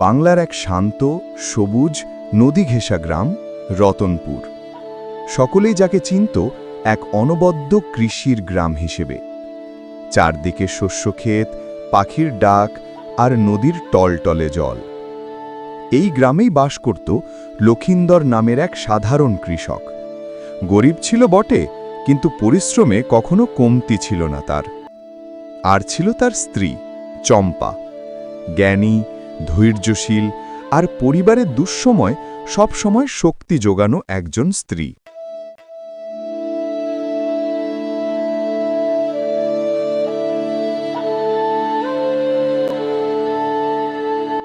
বাংলার এক শান্ত, সবুজ নদী ঘেঁষা গ্রাম, রতনপুর। সকলেই যাকে চিনত, এক অনবদ্য কৃষির গ্রাম হিসেবে। চারদিকে শস্যক্ষেত পাখির ডাক আর নদীর টলটলে জল। এই গ্রামেই বাস করত লক্ষিন্দর নামের এক সাধারণ কৃষক। গরিব ছিল বটে, কিন্তু পরিশ্রমে কখনো কমতি ছিল না তার। আর ছিল তার স্ত্রী, চম্পা। জ্ঞানী ধৈর্যশীল আর পরিবারের দুঃসময় সবসময় শক্তি যোগানো একজন স্ত্রী।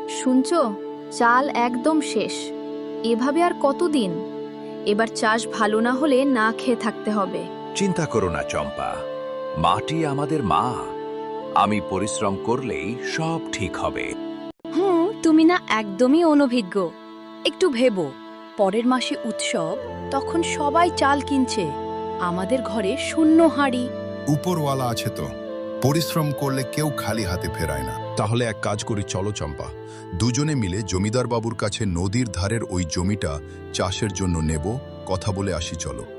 শুনছো? চাল একদম শেষ। এভাবে আর কতদিন? এবার চাষ ভালো না হলে না খেয়ে থাকতে হবে। চিন্তা করো না চম্পা। মাটি আমাদের মা। আমি পরিশ্রম করলেই সব ঠিক হবে। না একদমই অনভিজ্ঞ। একটু ভেবো, পরের মাসে উৎসব, তখন সবাই চাল কিনছে। আমাদের ঘরে শূন্য হাঁড়ি। উপরওয়ালা আছে তো, পরিশ্রম করলে কেউ খালি হাতে ফেরায় না। তাহলে এক কাজ করি, চলো চম্পা। দুজনে মিলে জমিদার বাবুর কাছে নদীর ধারের ওই জমিটা চাষের জন্য নেব, কথা বলে আসি, চলো।